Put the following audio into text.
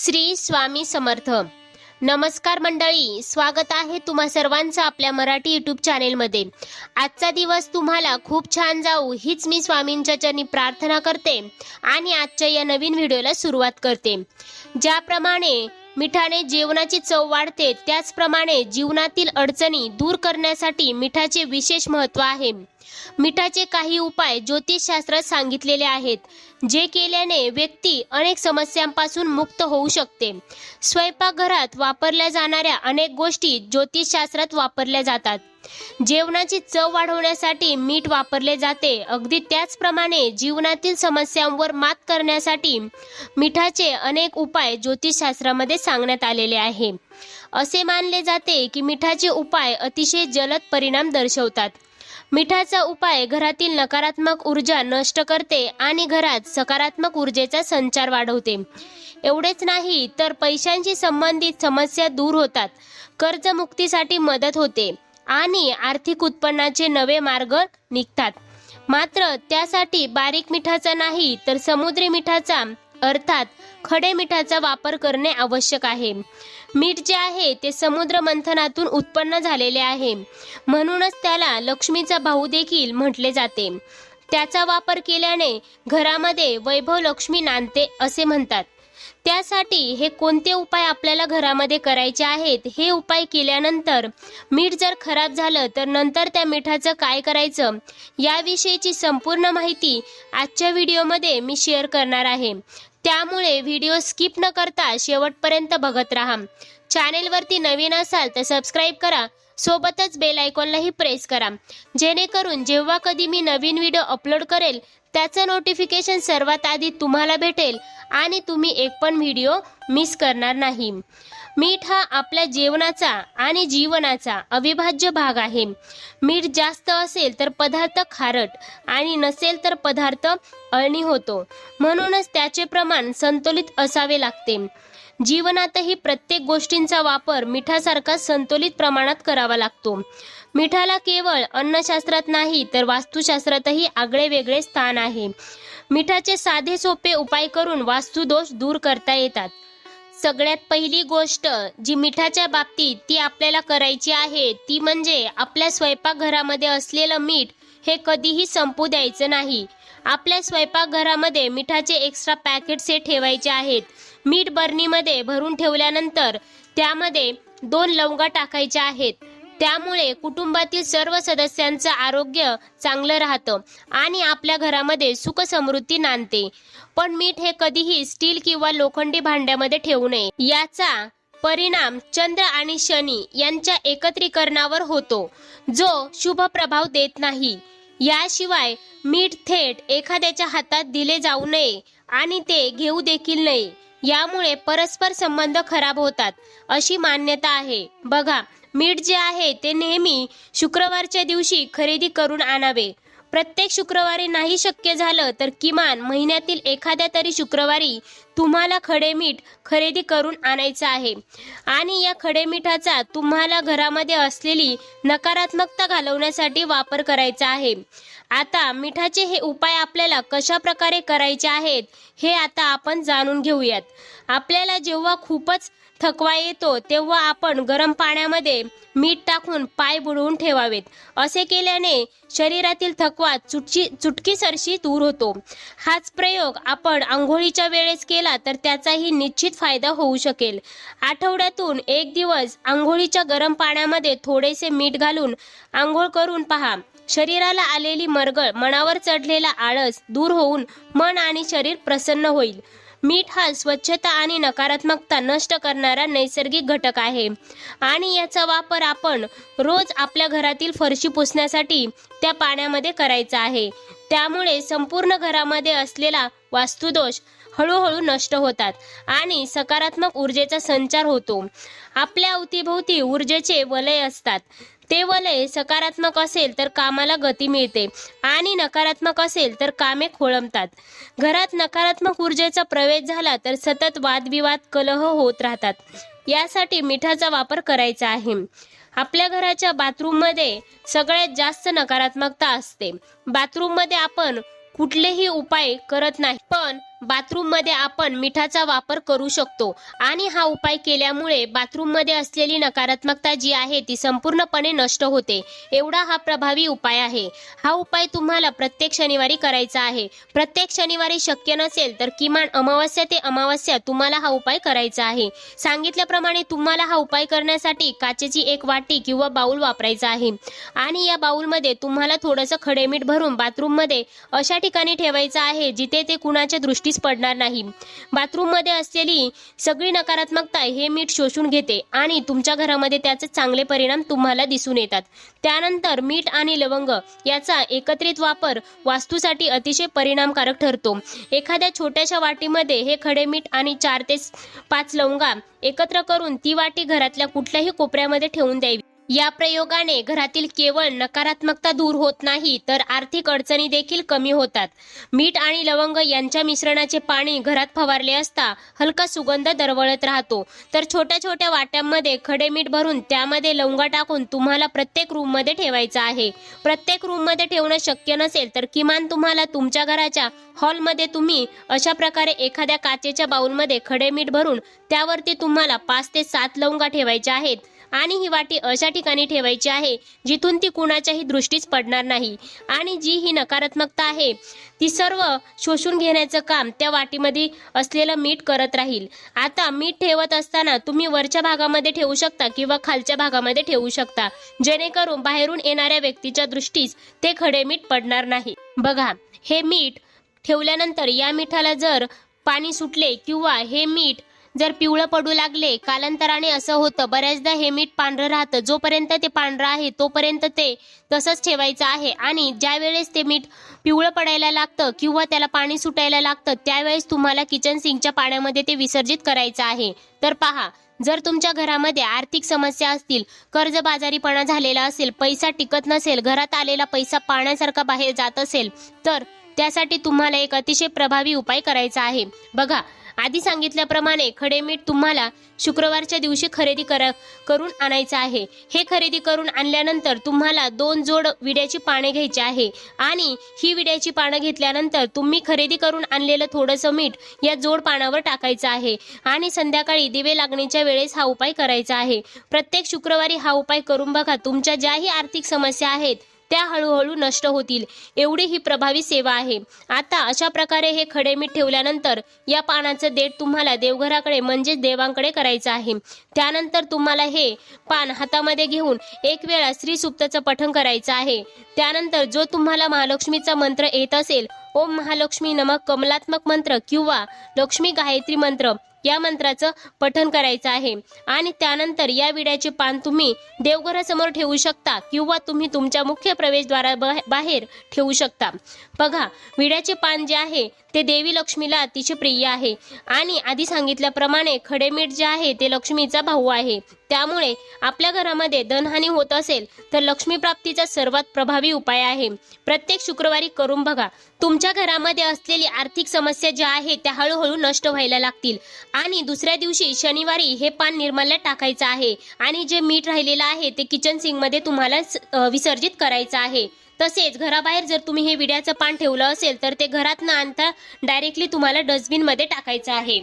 श्री स्वामी समर्थ. नमस्कार मंडळी स्वागत आहे तुम्हा सर्वांचं आपल्या मराठी युट्यूब चॅनेलमध्ये आजचा दिवस तुम्हाला खूप छान जाऊ हीच मी स्वामींच्या चरणी प्रार्थना करते आणि आजच्या या नवीन व्हिडिओला सुरुवात करते. ज्याप्रमाणे मिठाने जेवणाची चव वाढते त्याचप्रमाणे जीवनातील अडचणी दूर करण्यासाठी मिठाचे विशेष महत्त्व आहे. मिठाचे काही उपाय ज्योतिषशास्त्रात सांगितलेले आहेत. जे केल्याने व्यक्ती अनेक समस्यांपासून मुक्त होऊ शकते. स्वयंपाकघरात वापरल्या जाणाऱ्या अनेक गोष्टी ज्योतिषशास्त्रात वापरल्या जातात. जेवणाची चव वाढवण्यासाठी मीठ वापरले जाते. अगदी त्याचप्रमाणे जीवनातील समस्यांवर मात करण्यासाठी मिठाचे अनेक उपाय ज्योतिषशास्त्रामध्ये सांगण्यात आलेले आहे. असे मानले जाते की मिठाचे उपाय अतिशय जलद परिणाम दर्शवतात. मिठाचा उपाय घरातील नकारात्मक ऊर्जा नष्ट करते आणि घरात सकारात्मक ऊर्जेचा संचार वाढवते. एवढेच नाही तर पैशांशी संबंधित समस्या दूर होतात. कर्जमुक्तीसाठी मदत होते आणि आर्थिक उत्पन्नाचे नवे मार्ग निघतात. मात्र त्यासाठी बारीक मिठाचा नाही तर समुद्री मिठाचा अर्थात खडे मिठाचा वापर करणे आवश्यक आहे. मीठ जे आहे ते समुद्र मंथनातून उत्पन्न झालेले आहे. म्हणूनच त्याला लक्ष्मीचा भाऊ देखील म्हटले जाते. त्याचा वापर केल्याने घरामध्ये वैभव लक्ष्मी नांदते असे म्हणतात. त्यासाठी हे कोणते उपाय आपल्याला घरामध्ये करायचे आहेत हे उपाय केल्यानंतर मीठ जर खराब झालं तर नंतर त्या मिठाचं काय करायचं याविषयीची संपूर्ण माहिती आजच्या व्हिडिओमध्ये मी शेअर करणार आहे. त्यामुळे व्हिडिओ स्किप न करता शेवटपर्यंत बघत राहा. चॅनेलवरती नवीन असाल तर सबस्क्राईब करा सोबतच बेल आयकॉनलाही प्रेस करा. जेणेकरून जेव्हा कधी मी नवीन व्हिडिओ अपलोड करेल त्याचं नोटिफिकेशन सर्वात आधी तुम्हाला भेटेल आणि तुम्ही एक पण व्हिडिओ मिस करणार नाही. मीठ हा आपल्या जेवणाचा आणि जीवनाचा अविभाज्य भाग आहे. मीठ जास्त असेल तर पदार्थ खारट आणि नसेल तर पदार्थ अळणी होतो. म्हणूनच त्याचे प्रमाण संतुलित असावे लागते. जीवनातही प्रत्येक गोष्टींचा वापर मिठासारखा संतुलित प्रमाणात करावा लागतो. मिठाला केवळ अन्नशास्त्रात नाही तर वास्तुशास्त्रातही आगळे वेगळे स्थान आहे. मिठाचे साधे सोपे उपाय करून वास्तुदोष दूर करता येतात. सगळ्यात पहिली गोष्ट जी मिठाच्या बाबतीत ती आपल्याला करायची आहे ती म्हणजे आपल्या स्वयंपाकघरामध्ये असलेलं मीठ हे कधीही संपू द्यायचं नाही. आपल्या स्वयंपाकघरामध्ये मिठाचे एक्स्ट्रा पॅकेट्स हे ठेवायचे आहेत. मीठ बर्नीमध्ये भरून ठेवल्यानंतर त्यामध्ये दोन लवंगा टाकायच्या आहेत. त्यामुळे कुटुंबातील सर्व सदस्यांचं आरोग्य चांगलं राहतं आणि आपल्या घरामध्ये सुख समृद्धी नांदते. पण मीठ हे कधीही स्टील किंवा लोखंडी भांड्यामध्ये ठेवू नये. याचा परिणाम चंद्र आणि शनी यांच्या एकत्रीकरणावर होतो जो शुभ प्रभाव देत नाही. याशिवाय मीठ थेट एखाद्याच्या हातात दिले जाऊ नये आणि ते घेऊ देखील नये. यामुळे परस्पर संबंध खराब होतात अशी मान्यता आहे. बघा मीठ जे आहे ते नेहमी शुक्रवारच्या दिवशी खरेदी करून आणावे. प्रत्येक शुक्रवारी नाही शक्य झालं तर किमान महिन्यातील एखाद्या तरी शुक्रवारी तुम्हाला खडे मीठ खरेदी करून आणायचं आहे. आणि या खडे मिठाचा तुम्हाला घरामध्ये असलेली नकारात्मकता घालवण्यासाठी वापर करायचा आहे. आता मिठाचे हे उपाय आपल्याला कशा प्रकारे करायचे आहेत हे आता आपण जाणून घेऊयात. आपल्याला जेव्हा खूपच थकवा येतो तेव्हा आपण गरम पाण्यामध्ये मीठ टाकून पाय बुडवून ठेवावेत. असे केल्याने शरीरातील थकवा चुटकी चुटकीसरशी दूर होतो. हाच प्रयोग आपण आंघोळीच्या वेळेस केला तर त्याचाही निश्चित फायदा होऊ शकेल. आठवड्यातून एक दिवस आंघोळीच्या गरम पाण्यामध्ये थोडेसे मीठ घालून आंघोळ करून पहा. शरीराला आलेली मरगळ मनावर चढलेला आळस दूर होऊन मन आणि शरीर प्रसन्न होईल. मीठ हा स्वच्छता आणि नकारात्मकता नष्ट करणारा नैसर्गिक घटक आहे. आणि याचा वापर आपण रोज आपल्या घरातील फरशी पुसण्यासाठी त्या पाण्यामध्ये करायचा आहे. त्यामुळे संपूर्ण घरामध्ये असलेला वास्तुदोष हळूहळू नष्ट होतात आणि सकारात्मक ऊर्जेचा संचार होतो. आपल्या अवतीभोवती ऊर्जेचे वलय असतात. ते वलय सकारात्मक असेल तर कामाला गती मिळते आणि नकारात्मक असेल तर कामे खोळंबतात. घरात नकारात्मक ऊर्जेचा प्रवेश झाला तर सतत वादविवाद कलह होत राहतात. यासाठी मिठाचा वापर करायचा आहे. आपल्या घराच्या बाथरूममध्ये सगळ्यात जास्त नकारात्मकता असते. बाथरूममध्ये आपण कुठलेही उपाय करत नाही. पण बाथरूममध्ये आपण मिठाचा वापर करू शकतो. आणि हा उपाय केल्यामुळे बाथरूममध्ये असलेली नकारात्मकता जी आहे ती संपूर्णपणे नष्ट होते. एवढा हा प्रभावी उपाय आहे. हा उपाय तुम्हाला प्रत्येक शनिवारी करायचा आहे. प्रत्येक शनिवारी शक्य नसेल तर किमान अमावस्या ते अमावस्या तुम्हाला हा उपाय करायचा आहे. सांगितल्याप्रमाणे तुम्हाला हा उपाय करण्यासाठी काचेची एक वाटी किंवा बाऊल वापरायचा आहे. आणि या बाऊलमध्ये तुम्हाला थोडंसं खडे मीठ भरून बाथरूममध्ये अशा ठिकाणी ठेवायचं आहे जिथे ते कुणाच्या नक्कीच पडणार नाही. बाथरूममध्ये असलेली सगळी नकारात्मकता हे मीठ शोषून घेते आणि तुमच्या घरामध्ये त्याचे चांगले परिणाम तुम्हाला दिसून येतात. त्यानंतर मीठ आणि लवंग याचा एकत्रित वापर वास्तूसाठी अतिशय परिणामकारक ठरतो. एखाद्या छोट्याशा वाटीमध्ये हे खडे मीठ आणि चार ते पाच लवंगा एकत्र करून ती वाटी घरातल्या कुठल्याही कोपऱ्यामध्ये ठेवून द्यावी. या प्रयोगाने घरातील केवळ नकारात्मकता दूर होत नाही तर आर्थिक अडचणी देखील कमी होतात. मीठ आणि लवंग यांच्या मिश्रणाचे पाणी घरात फवारले असता हलका सुगंध दरवळत राहतो. तर छोट्या छोट्या वाट्यांमध्ये खडे मीठ भरून त्यामध्ये लवंगा टाकून तुम्हाला प्रत्येक रूममध्ये ठेवायचं आहे. प्रत्येक रूममध्ये ठेवणं शक्य नसेल तर किमान तुम्हाला तुमच्या घराच्या हॉलमध्ये तुम्ही अशा प्रकारे एखाद्या काचेच्या बाउलमध्ये खडे मीठ भरून त्यावरती तुम्हाला पाच ते सात लवंगा ठेवायच्या आहेत. आणि ही वाटी अशा ठिकाणी ठेवायची आहे जिथून ती कुणाच्याही दृष्टीस पडणार नाही. आणि जी ही नकारात्मकता आहे ती सर्व शोषून घेण्याचं काम त्या वाटीमध्ये असलेलं मीठ करत राहील. आता मीठ ठेवत असताना तुम्ही वरच्या भागामध्ये ठेवू शकता किंवा खालच्या भागामध्ये ठेवू शकता. जेणेकरून बाहेरून येणाऱ्या व्यक्तीच्या दृष्टीस ते खडे मीठ पडणार नाही. बघा हे मीठ ठेवल्यानंतर या मिठाला जर पाणी सुटले किंवा हे मीठ जर पिवळं पडू लागले कालांतराने असं होतं. बऱ्याचदा हे मीठ पांढरं राहतं. जोपर्यंत ते पांढरं आहे तोपर्यंत ते तसंच ठेवायचं आहे. आणि ज्या वेळेस ते मीठ पिवळं पडायला लागतं किंवा त्याला पाणी सुटायला लागतं त्यावेळेस तुम्हाला किचन सिंकच्या पाण्यामध्ये ते विसर्जित करायचं आहे. तर पहा जर तुमच्या घरामध्ये आर्थिक समस्या असतील कर्जबाजारीपणा झालेला असेल पैसा टिकत नसेल घरात आलेला पैसा पाण्यासारखा बाहेर जात असेल तर त्यासाठी तुम्हाला एक अतिशय प्रभावी उपाय करायचा आहे. बघा आधी सांगितल्याप्रमाणे खडे मीठ तुम्हाला शुक्रवारच्या दिवशी खरेदी करा करून आणायचं आहे. हे खरेदी करून आणल्यानंतर तुम्हाला दोन जोड विड्याची पाने घ्यायची आहे आणि ही विड्याची पानं घेतल्यानंतर तुम्ही खरेदी करून आणलेलं थोडंसं मीठ या जोड पानावर टाकायचं आहे आणि संध्याकाळी दिवे लागण्याच्या वेळेस हा उपाय करायचा आहे. प्रत्येक शुक्रवारी हा उपाय करून बघा. तुमच्या ज्याही आर्थिक समस्या आहेत त्या हळूहळू नष्ट होतील. एवढी ही प्रभावी सेवा आहे. आता अशा प्रकारे हे खडे मीठ ठेवल्यानंतर या पानाचं देठ तुम्हाला देवघराकडे म्हणजेच देवांकडे करायचं आहे. त्यानंतर तुम्हाला हे पान हातामध्ये घेऊन एक वेळा श्री सुप्तचं पठण करायचं आहे. त्यानंतर जो तुम्हाला महालक्ष्मीचा मंत्र येत असेल ओम महालक्ष्मी नमक कमलात्मक मंत्र किंवा लक्ष्मी गायत्री मंत्र या मंत्राचं पठण करायचं आहे. आणि त्यानंतर या विड्याचे पान तुम्ही देवघरासमोर ठेवू शकता किंवा तुम्ही तुमच्या मुख्य प्रवेशद्वारा बाहेर ठेवू शकता. बघा विड्याचे पान जे आहे ते देवी लक्ष्मीला अतिशय प्रिय आहे. आणि आधी सांगितल्याप्रमाणे खडेमीठ जे आहे ते लक्ष्मीचा भाऊ आहे. त्यामुळे आपल्या घरामध्ये धनहानी होत असेल तर लक्ष्मी प्राप्तीचा सर्वात प्रभावी उपाय आहे. प्रत्येक शुक्रवारी करून बघा. तुमच्या घरामध्ये असलेली आर्थिक समस्या ज्या आहे त्या हळूहळू नष्ट व्हायला लागतील. आणि दुसऱ्या दिवशी शनिवारी हे पान निर्मल्यात टाकायचं आहे. आणि जे मीठ राहिलेलं आहे ते किचन सिंगमध्ये तुम्हाला विसर्जित करायचं आहे. तसेच घराबाहेर जर तुम्ही हे विड्याचं पान ठेवलं असेल तर ते घरात न आणता डायरेक्टली तुम्हाला डस्टबिनमध्ये टाकायचं आहे.